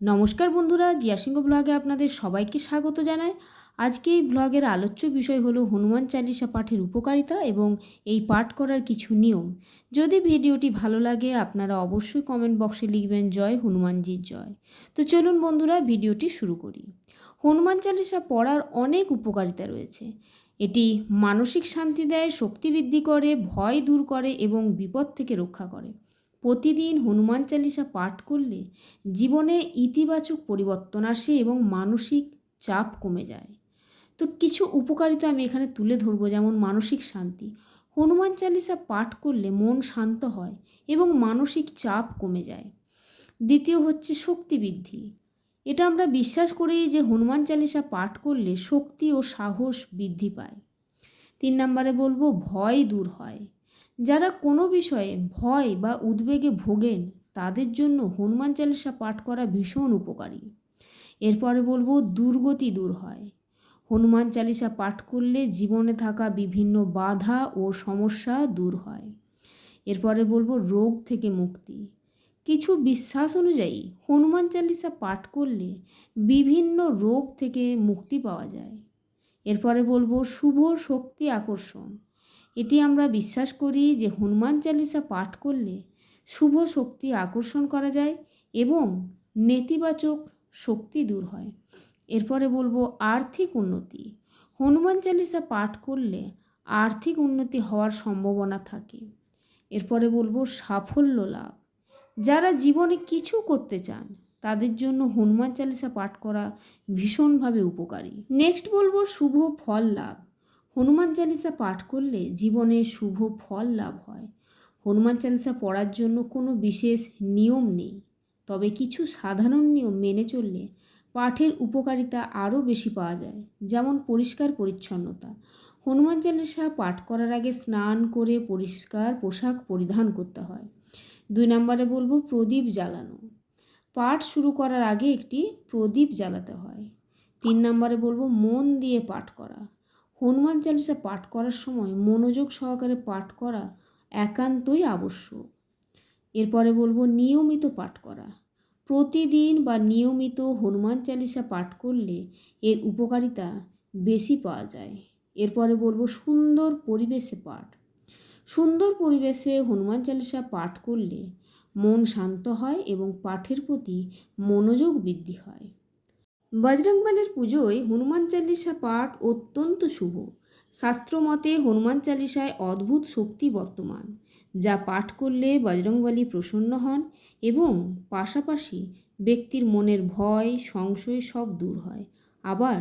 নমস্কার বন্ধুরা, জিয়াসিংহ ব্লগে আপনাদের সবাইকে স্বাগত জানাই। আজকে এই ব্লগের আলোচ্য বিষয় হলো হনুমান চালিসা পাঠের উপকারিতা এবং এই পাঠ করার কিছু নিয়ম। যদি ভিডিওটি ভালো লাগে, আপনারা অবশ্যই কমেন্ট বক্সে লিখবেন, জয় হনুমানজির জয় তো চলুন বন্ধুরা, ভিডিওটি শুরু করি। হনুমান চালিসা পড়ার অনেক উপকারিতা রয়েছে। এটি মানসিক শান্তি দেয়, শক্তি বৃদ্ধি করে, ভয় দূর করে এবং বিপদ থেকে রক্ষা করে। প্রতিদিন হনুমান চালিসা পাঠ করলে জীবনে ইতিবাচক পরিবর্তন আসে এবং মানসিক চাপ কমে যায়। তো কিছু উপকারিতা আমি এখানে তুলে ধরবো, যেমন মানসিক শান্তি। হনুমান চালিসা পাঠ করলে মন শান্ত হয় এবং মানসিক চাপ কমে যায়। দ্বিতীয় হচ্ছে শক্তি বৃদ্ধি। এটা আমরা বিশ্বাস করি যে হনুমান চালিসা পাঠ করলে শক্তি ও সাহস বৃদ্ধি পায়। তিন নম্বরে বলব ভয় দূর হয়। যারা কোনো বিষয়ে ভয় বা উদ্বেগে ভোগেন, তাদের জন্য হনুমান চালিসা পাঠ করা ভীষণ উপকারী। এরপরে বলব, দুর্গতি দূর হয়। হনুমান চালিসা পাঠ করলে জীবনে থাকা বিভিন্ন বাধা ও সমস্যা দূর হয়। এরপরে বলব, রোগ থেকে মুক্তি। কিছু বিশ্বাস অনুযায়ী, হনুমান চালিসা পাঠ করলে বিভিন্ন রোগ থেকে মুক্তি পাওয়া যায়। এরপরে বলব, শুভ শক্তি আকর্ষণ। এটি আমরা বিশ্বাস করি যে হনুমান চালিসা পাঠ করলে শুভ শক্তি আকর্ষণ করা যায় এবং নেতিবাচক শক্তি দূর হয়। এরপরে বলব আর্থিক উন্নতি। হনুমান চালিসা পাঠ করলে আর্থিক উন্নতি হওয়ার সম্ভাবনা থাকে। এরপরে বলব সাফল্য লাভ। যারা জীবনে কিছু করতে চান, তাদের জন্য হনুমান চালিসা পাঠ করা ভীষণভাবে উপকারী। নেক্সট বলব শুভ ফল লাভ। হনুমান চালিসা পাঠ করলে জীবনে শুভ ফল লাভ হয়। হনুমান চালিসা পড়ার জন্য কোনো বিশেষ নিয়ম নেই। তবে কিছু সাধারণ নিয়ম মেনে চললে পাঠের উপকারিতা আরও বেশি পাওয়া যায়, যেমন পরিষ্কার পরিচ্ছন্নতা। হনুমান চালিসা পাঠ করার আগে স্নান করে পরিষ্কার পোশাক পরিধান করতে হয়। দুই নম্বরে বলব প্রদীপ জ্বালানো। পাঠ শুরু করার আগে একটি প্রদীপ জ্বালাতে হয়। তিন নম্বরে বলব মন দিয়ে পাঠ করা। হনুমান চালিসা পাঠ করার সময় মনোযোগ সহকারে পাঠ করা একান্তই আবশ্যক। এরপরে বলব নিয়মিত পাঠ করা। প্রতিদিন বা নিয়মিত হনুমান চালিসা পাঠ করলে এর উপকারিতা বেশি পাওয়া যায়। এরপরে বলব সুন্দর পরিবেশে পাঠ। সুন্দর পরিবেশে হনুমান চালিসা পাঠ করলে মন শান্ত হয় এবং পাঠের প্রতি মনোযোগ বৃদ্ধি হয়। বজরংবলীর পুজোয় হনুমান চালিসা পাঠ অত্যন্ত শুভ। শাস্ত্রমতে হনুমান চালিসায় অদ্ভুত শক্তি বর্তমান, যা পাঠ করলে বজরংবলী প্রসন্ন হন এবং পাশাপাশি ব্যক্তির মনের ভয়, সংশয় সব দূর হয়। আবার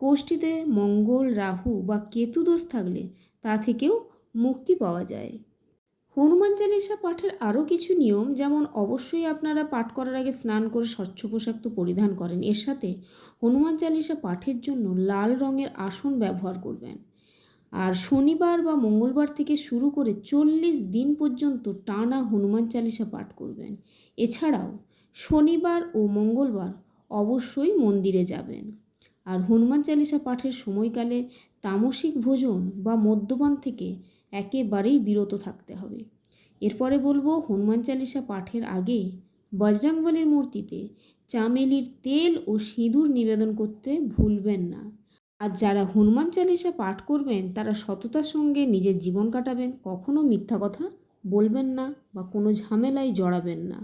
কোষ্ঠীতে মঙ্গল, রাহু বা কেতু দোষ থাকলে তা থেকেও মুক্তি পাওয়া যায়। হনুমান চালিসা পাঠের আরও কিছু নিয়ম, যেমন অবশ্যই আপনারা পাঠ করার আগে স্নান করে স্বচ্ছ পোশাক তো পরিধান করেন। এর সাথে হনুমান চালিসা পাঠের জন্য লাল রঙের আসন ব্যবহার করবেন। আর শনিবার বা মঙ্গলবার থেকে শুরু করে চল্লিশ দিন পর্যন্ত টানা হনুমান চালিসা পাঠ করবেন। এছাড়াও শনিবার ও মঙ্গলবার অবশ্যই মন্দিরে যাবেন। আর হনুমান চালিসা পাঠের সময়কালে তামসিক ভোজন বা মদ্যপান থেকে একেবারেই বিরত থাকতে হবে। এরপরে বলব, হনুমান চালিসা পাঠের আগে বজরাংবলীর মূর্তিতে চামেলির তেল ও সিঁদুর নিবেদন করতে ভুলবেন না। আর যারা হনুমান চালিসা পাঠ করবেন, তারা সততার সঙ্গে নিজের জীবন কাটাবেন, কখনো মিথ্যা কথা বলবেন না বা কোনো ঝামেলায় জড়াবেন না।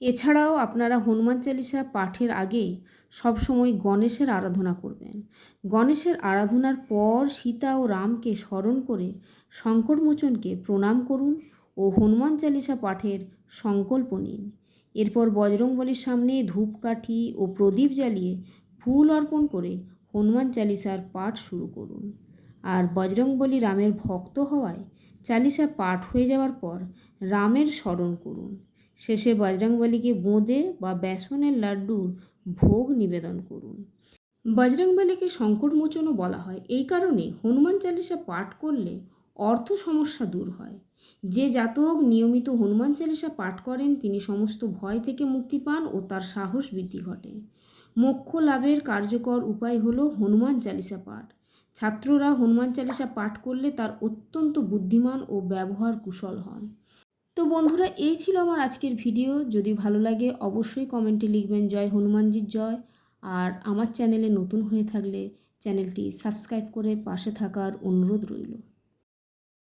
এছাড়াও আপনারা হনুমান চালিসা পাঠের আগে সবসময় গণেশের আরাধনা করবেন। গণেশের আরাধনার পর সীতা ও রামকে স্মরণ করে সংকটমোচনকে প্রণাম করুন ও হনুমান চালিসা পাঠের সংকল্প নিন। এরপর বজরংবলীর সামনে ধূপকাঠি ও প্রদীপ জ্বালিয়ে ফুল অর্পণ করে হনুমান চালিসার পাঠ শুরু করুন। আর বজরংবলী রামের ভক্ত হওয়ায় চালিসা পাঠ হয়ে যাওয়ার পর রামের স্মরণ করুন। শেষে বজরংবলীকে বোঁদে বা বেসনের লাড্ডুর ভোগ নিবেদন করুন। বজরংবলীকে সংকটমোচনও বলা হয়। এই কারণে হনুমান চালিসা পাঠ করলে অর্থ সমস্যা দূর হয়। যে জাতক নিয়মিত হনুমান চালিসা পাঠ করেন, তিনি সমস্ত ভয় থেকে মুক্তি পান ও তার সাহস বৃদ্ধি ঘটে। মোক্ষ লাভের কার্যকর উপায় হল হনুমান চালিসা পাঠ। ছাত্ররা হনুমান চালিসা পাঠ করলে তার অত্যন্ত বুদ্ধিমান ও ব্যবহার কুশল হন। তো বন্ধুরা, এই ছিল আমার আজকের ভিডিও। যদি ভালো লাগে, অবশ্যই কমেন্টে লিখবেন, জয় হনুমানজির জয়। আর আমার চ্যানেলে নতুন হয়ে থাকলে চ্যানেলটি সাবস্ক্রাইব করে পাশে থাকার অনুরোধ রইল।